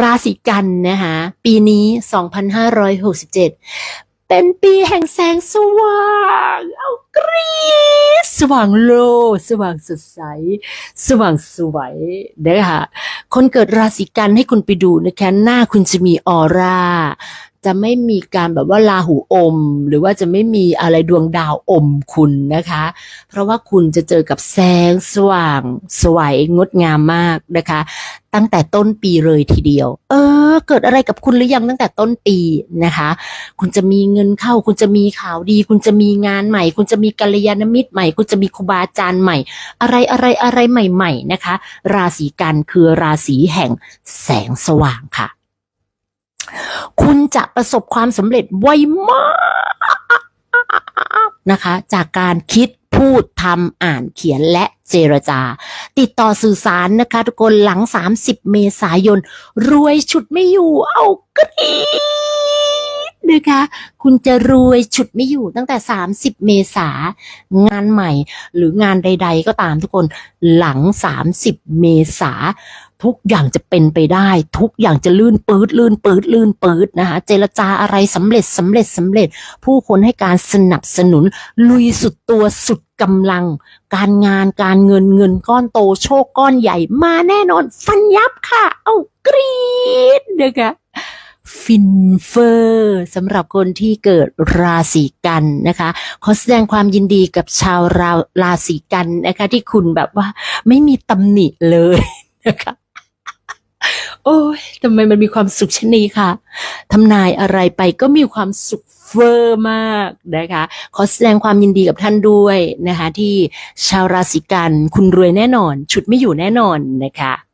ราศีกันนะคะปีนี้ 2567 เป็นปีแห่งแสงสว่างเอากรีดสว่างโล สว่างสดใส สว่างสวยนะคะคนเกิดราศีกันให้คุณไปดูนะคะหน้าคุณจะมีออร่า จะไม่มีการแบบว่าลาหูอม หรือว่าจะไม่มีอะไรดวงดาวอมคุณนะคะ เพราะว่าคุณจะเจอกับแสงสว่าง สวยงดงามมากนะคะ ตั้งแต่ต้นปีเลยทีเดียว เออ เกิดอะไรกับคุณหรือยังตั้งแต่ต้นปีนะคะ คุณจะมีเงินเข้า คุณจะมีข่าวดี คุณจะมีงานใหม่ คุณจะมีกัลยาณมิตรใหม่ คุณจะมีครูบาอาจารย์ใหม่ อะไรอะไรอะไรใหม่ ๆ นะคะ ราศีกันคือราศีแห่งแสงสว่างค่ะ คุณจะประสบความสำเร็จไวมากนะคะ จากการคิดพูดทำอ่านเขียนและเจรจา ติดต่อสื่อสารนะคะ ทุกคนหลัง 30 เมษายน รวยฉุดไม่อยู่เอากรี๊ดนะคะ คุณจะรวยฉุดไม่อยู่ตั้งแต่ 30 เมษางานใหม่ หรืองานใด ๆ ก็ตามทุกคนหลัง 30 เมษา ทุกอย่างจะเป็นไปได้ ทุกอย่างจะลื่นปืดลื่นปืดลื่นปืดนะคะเจรจาอะไรสำเร็จสำเร็จสำเร็จ ผู้คนให้การสนับสนุน ลุยสุดตัวสุดกำลัง การงานการเงินเงินก้อนโตโชคก้อนใหญ่มาแน่นอน ฟันยับค่ะ เอากรี๊ดนะคะฟินเฟอร์สำหรับคนที่เกิดราศีกันนะคะ ขอแสดงความยินดีกับชาวราราศีกันนะคะ ที่คุณแบบว่าไม่มีตำหนิเลยนะคะ โอ้ยทำไมมันมีความสุขชนนี้คะทำนายอะไรไปก็มีความสุขเฟอร์มากนะคะ ขอแสดงความยินดีกับท่านด้วยนะคะ ที่ชาวราศีกันคุณรวยแน่นอนฉุดไม่อยู่แน่นอนนะคะ